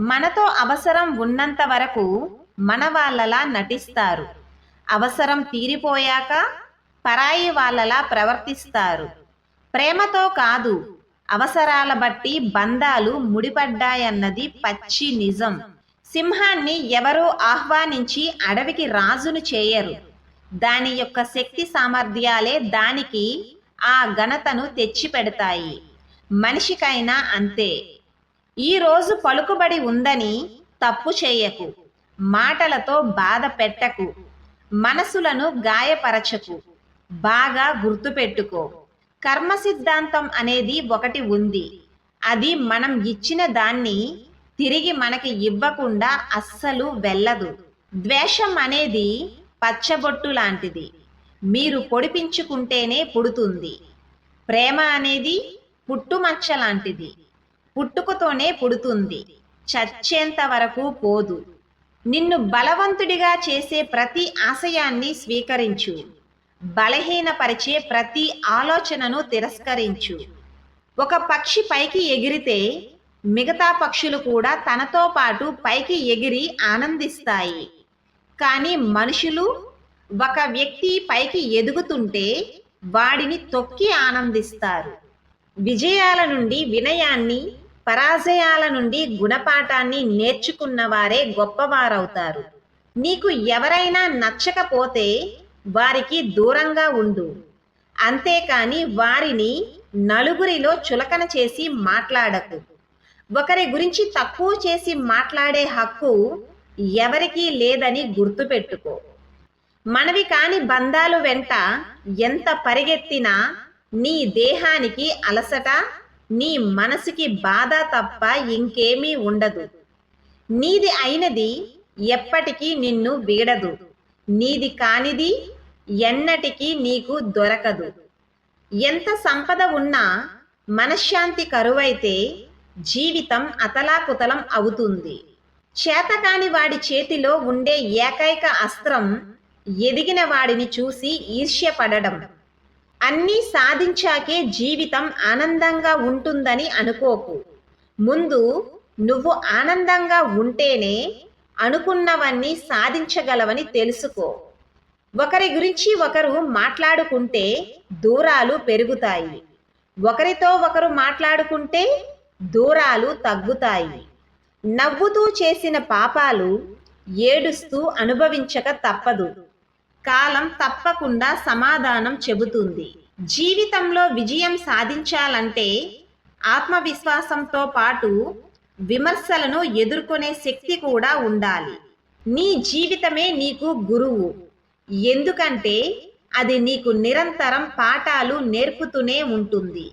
మనతో అవసరం ఉన్నంత వరకు మన వాళ్ళలా నటిస్తారు. అవసరం తీరిపోయాక పరాయి వాళ్ళలా ప్రవర్తిస్తారు. ప్రేమతో కాదు అవసరాల బట్టి బంధాలు ముడిపడ్డాయన్నది పచ్చి నిజం. సింహాన్ని ఎవరో ఆహ్వానించి అడవికి రాజును చేయరు. దాని యొక్క శక్తి సామర్థ్యాలే దానికి ఆ ఘనతను తెచ్చిపెడతాయి. మనిషికైనా అంతే. ఈ రోజు పలుకుబడి ఉందని తప్పు చేయకు మాటలతో బాధ పెట్టకు మనసులను గాయపరచకు బాగా గుర్తుపెట్టుకో. కర్మ సిద్ధాంతం అనేది ఒకటి ఉంది. అది మనం ఇచ్చిన దాన్ని తిరిగి మనకి ఇవ్వకుండా అస్సలు వెళ్ళదు. ద్వేషం అనేది పచ్చబొట్టు లాంటిది. మీరు పొడిపించుకుంటేనే పుడుతుంది. ప్రేమ అనేది పుట్టుమచ్చ లాంటిది. పుట్టుకతోనే పుడుతుంది. చచ్చేంత వరకు పోదు. నిన్ను బలవంతుడిగా చేసే ప్రతి ఆశయాన్ని స్వీకరించు. బలహీనపరిచే ప్రతి ఆలోచనను తిరస్కరించు. ఒక పక్షి పైకి ఎగిరితే మిగతా పక్షులు కూడా తనతో పాటు పైకి ఎగిరి ఆనందిస్తాయి. కానీ మనుషులు ఒక వ్యక్తి పైకి ఎదుగుతుంటే వాడిని తొక్కి ఆనందిస్తారు. విజయాల నుండి వినయాన్ని పరాజయాల నుండి గుణపాఠాన్ని నేర్చుకున్న వారే గొప్పవారవుతారు. నీకు ఎవరైనా నచ్చకపోతే వారికి దూరంగా ఉండు. అంతేకాని వారిని నలుగురిలో చులకన చేసి మాట్లాడకు. ఒకరి గురించి తక్కువ చేసి మాట్లాడే హక్కు ఎవరికీ లేదని గుర్తుపెట్టుకో. మనవి కాని బంధాలు వెంట ఎంత పరిగెత్తినా నీ దేహానికి అలసట నీ మనసుకి బాధ తప్ప ఇంకేమీ ఉండదు. నీది అయినది ఎప్పటికీ నిన్ను వీడదు. నీది కానిది ఎన్నటికీ నీకు దొరకదు. ఎంత సంపద ఉన్నా మనశ్శాంతి కరువైతే జీవితం అతలాకుతలం అవుతుంది. చేతకాని వాడి చేతిలో ఉండే ఏకైక అస్త్రం ఎదిగిన వాడిని చూసి ఈర్ష్యపడడం. అన్నీ సాధించాకే జీవితం ఆనందంగా ఉంటుందని అనుకోకు. ముందు నువ్వు ఆనందంగా ఉంటేనే అనుకున్నవన్నీ సాధించగలవని తెలుసుకో. ఒకరి గురించి ఒకరు మాట్లాడుకుంటే దూరాలు పెరుగుతాయి. ఒకరితో ఒకరు మాట్లాడుకుంటే దూరాలు తగ్గుతాయి. నవ్వుతూ చేసిన పాపాలు ఏడుస్తూ అనుభవించక తప్పదు. కాలం తప్పకుండా సమాధానం చెబుతుంది. జీవితంలో విజయం సాధించాలంటే ఆత్మవిశ్వాసంతో పాటు విమర్శలను ఎదుర్కొనే శక్తి కూడా ఉండాలి. నీ జీవితమే నీకు గురువు. ఎందుకంటే అది నీకు నిరంతరం పాఠాలు నేర్పుతూనే ఉంటుంది.